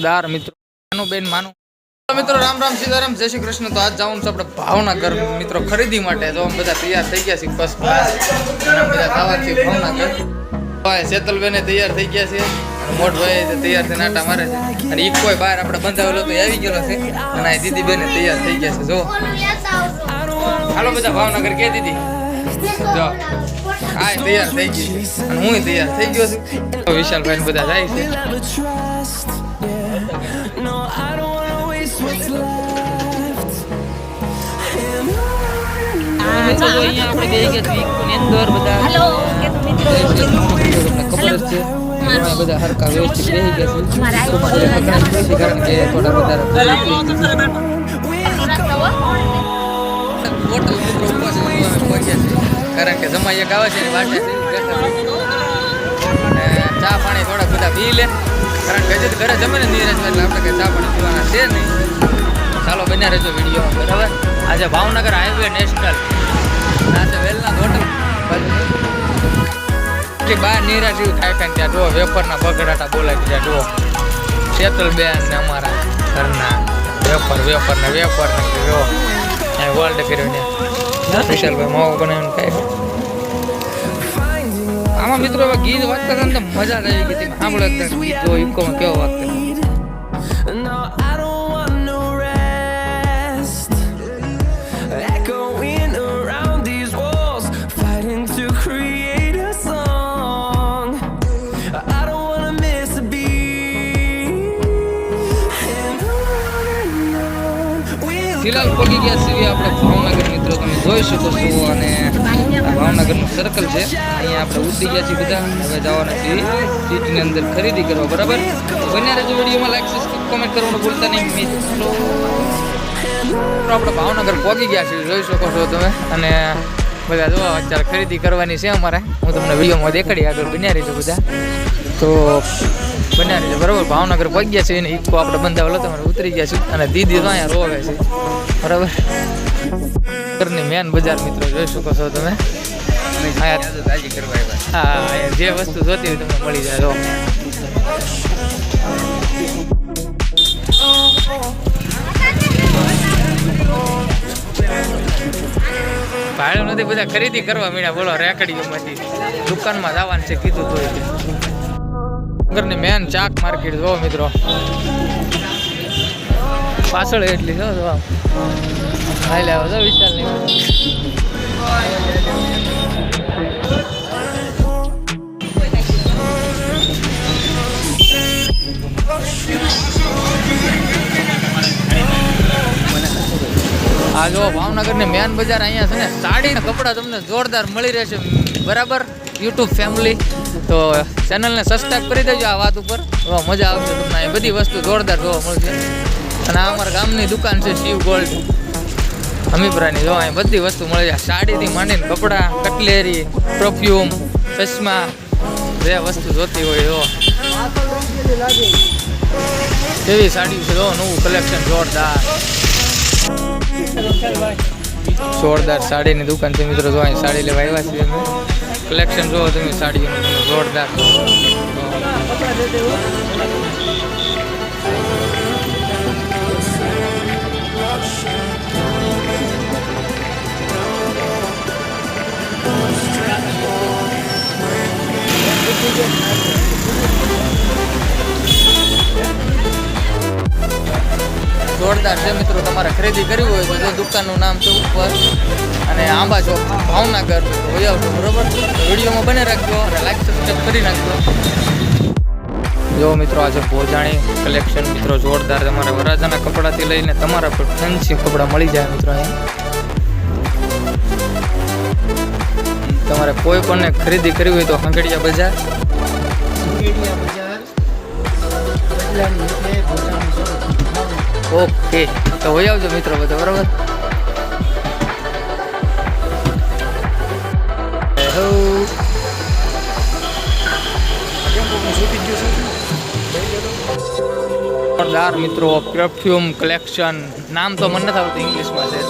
જોરદાર મિત્રો. માનું. બેન માનું મિત્રો, રામ રામ, સીતારામ, જય શ્રી કૃષ્ણ. તો આજ જવાનું છે આપણે ભાવનગર, મિત્રો, ખરીદી માટે. તો અમે બધા તૈયાર થઈ ગયા છીએ ફર્સ્ટ ક્લાસ બધા ખાવા છીએ ભાવનગર. ભાઈ શેતલબેને તૈયાર થઈ ગયા છે મોટભાઈ તૈયાર થઈને આટા મારે છે. અને ઈ કોઈ બહાર આપણે બંધાવેલો તો આવી ગયેલો છે. અને દીદી બેને તૈયાર થઈ ગયા છે. જો. હાલો બધા ભાવનગર કે દીદી. જો. હા તૈયાર થઈ ગઈ હું તૈયાર થઈ ગયો છું. વિશાલભાઈ બધા જાય છે. No, I don't wanna waste what's left. And આપણે બે ગયા વીકની અંદર બધા હેલો કેમ મિત્રો તમને ખબર જ છે એમાં બધા હરકા વ્યવસ્થિત ગયા છે તો છે કારણ કે થોડા વધારે હોટલ મિત્રો છે પહોંચ્યા કારણ કે જમાઈ એક આવે છે વાટે છે. અને ચા પાણી થોડા બધા પી લે કારણ કે હજી ઘરે જમે ને નીરજમાં એટલે આપણે કંઈ ચા પણ પીવાના છે નહીં. ચાલો બન્યા રહેજો વીડિયો બરાબર આજે ભાવનગર હાઈવે નેશનલ આજે વેલના હોટલ કે બહાર નીરા જેવું ખાઈ ખાઈને ત્યાં જુઓ વેફરના બગડાટા બોલાય ત્યાં જુઓ. શેતલબેન ને અમારા ઘરના વેફર વેફર ને વેફર ને જુઓ. વર્લ્ડ ફેરવીને વિશાલભાઈ માવો બનાવીને ખાય આમાં મિત્રો હવે ગીત વાગતા હતા ને તો મજા જ આવી ગઈ હતી સાંભળો એકદમ ગીત જો ઇકોમાં કેવો વાગતો no, I don't want no rest. Echoing around these walls, fighting to create a song. I don't wanna miss a beat. And on and on we'll ફિલહાલ પગી ગયા છીએ આપણે ભાવનગર મિત્રો, તમે જોઈ શકો છો અને ભાવનગરનું સર્કલ છે. અહીંયા આપણે ઉતરી ગયા છીએ બધા હવે જવાના છીએ. સીટની અંદર ખરીદી કરવા, બરાબર? બન્યા રહેજો વિડીયોમાં લાઈક સબસ્ક્રાઈબ કોમેન્ટ કરવાનું ભૂલતા નહીં, મિત્રો. આપણે ભાવનગર પહોંચી ગયા છીએ, જોઈ શકો છો તમે. અને બધા જોવા અત્યારે ખરીદી કરવાની છે અમારે. હું તમને વિડીયોમાં દેખાડી આગળ બન્યા રહીશું બધા. તો બન્યા રહીશું બરાબર? ભાવનગર પહોંચી ગયા છે અને ઇકો આપણે બંધાવેલો, તમારે ઉતરી ગયા છે અને દીદી તો અહીંયા રોવે છે, બરાબર? ઘરની મેન બજાર મિત્રો જોઈ શકો છો તમે. હા જે વસ્તુ જોતી હોય તમને મળી જાય. ભાડું નથી બધા ખરીદી કરવા મીડા બોલો રેકડીઓમાંથી દુકાનમાં જવાનું છે કીધું તો ઘરની મેન ચાક માર્કેટ જો મિત્રો. પાછળ એટલી જો તો હાલ લેવો તો વિશાલ આ જો, ભાવનગરની મેન બજાર અહીંયા છે ને, સાડીના કપડાં તમને જોરદાર મળી રહેશે બરાબર? યુટ્યુબ ફેમિલી તો ચેનલને સબસ્ક્રાઈબ કરી દેજો આ વાત ઉપર. મજા આવશે તમને. બધી વસ્તુ જોરદાર જોવા મળશે. અને અમારા ગામની દુકાન છે શિવ ગોલ્ડ. અમીપરાની જો અહીં બધી વસ્તુ મળી જાય. સાડીથી માંડીને કપડાં, કટલેરી પરફ્યુમ ચશ્મા, જે વસ્તુ જોતી હોય જો. કેવી સાડી છે જો, નવું કલેક્શન જોરદાર. જોરદાર સાડીની દુકાન છે મિત્રો, જો અહીં સાડી લેવા આવ્યા છીએ અમે. કલેક્શન જોવો તમે સાડીઓનું, જોરદાર. જોરદાર છે, મિત્રો, તમારે ખરીદી કરવી હોય તો જો દુકાનનું નામ છે ઉપર. અને આંબા ચોક, ભાવનગર હોય આવજો બરોબર? વિડીયોમાં બને રાખજો, અને લાઈક સબસ્ક્રાઈબ કરી નાખજો. જો મિત્રો, આજે ભોજાણી કલેક્શન મિત્રો, જોરદાર તમારે વરાજાના કપડાથી લઈને તમારા પર ફેન્સી કપડાં મળી જાય, મિત્રો અહીંયા તમારે કોઈ પણ ખરીદી કરવી હોય તો હંગડિયા બજાર. ઓકે. તો હોય આવજો મિત્રો બધા, બરાબર? જોરદાર મિત્રો પરફ્યુમ કલેક્શન નામ તો મને નથી આવતું ઇંગ્લિશમાં છે.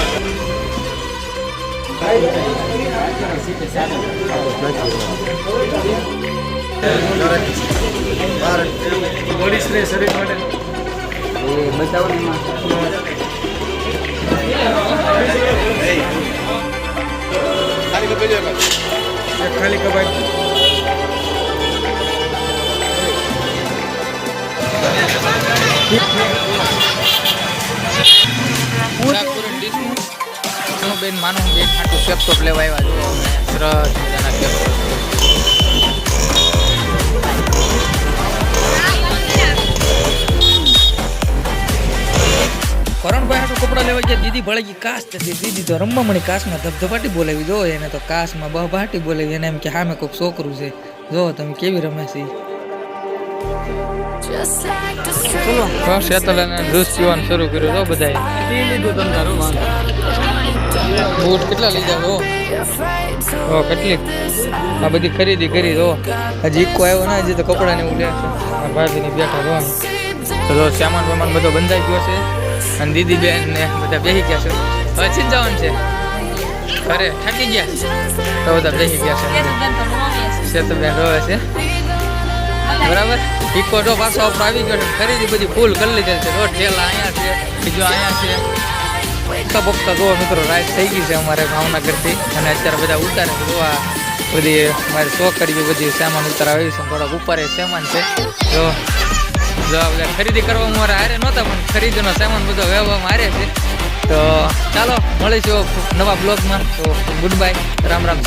એટલે બોડી સ્પ્રે શરીર માટે એ બતાવો ને એમાં એક ખાલી કબાટ નાગપુરી ડીશનું હું બેન, માનું બેન આટલું લેપટોપ લેવા આવ્યા જો સરસ મજાના લેપટોપ કરણભાઈ હાટું કપડા લેવા ગયા, દીદી ભળે ગઈ કાસ થતી દીદી તો રમવા મળી કાસમાં ધબધબાટી બોલાવી. જો એને તો કાસમાં બહબાટી બોલાવી, એને એમ કે, હા, મેં કોઈક છોકરું છે. જો, તમે કેવી રમે છે. તો શેતલ અને પીવાનું શરૂ કર્યું તો બધાએ. લીધું તમે બૂટ કેટલા લીધા હો ઓ, કેટલી? આ બધી ખરીદી કરી દો. હજી ઇકો આવ્યો ના, હજી તો કપડા ને લે છે. ભાભીની બેઠા જો તો સામાન વામાન બધો બંધાઈ ગયો છે. અને દીદી બેન ને બધા બેસી ગયા છે. પછી જવાનું છે. ઘરે થાકી ગયા તો બધા બેસી ગયા છે. છે તો બેન રોવે છે. બરાબર? ઇકો તો પાછો આવી ગયો ખરીદી બધી ફૂલ કરી લીધેલ છે. રોડ ઠેલા અહીંયા છે, બીજો અહીંયા છે. બગતા બગતા જોવા મિત્રો રાઈડ થઈ ગઈ છે અમારે ભાવનગરથી અને અત્યારે બધા ઉતારે જોવા બધી મારી છોકરીઓ, બધી સામાન ઉતારાવી છે. થોડાક ઉપર સામાન છે. જો જો બધા ખરીદી કરવા મારે હારે નહોતા, પણ ખરીદીનો સામાન બધો વ્યવહારમાં હારે છે. તો ચાલો, મળીશું નવા બ્લોગમાં. તો ગુડ બાય રામ રામ.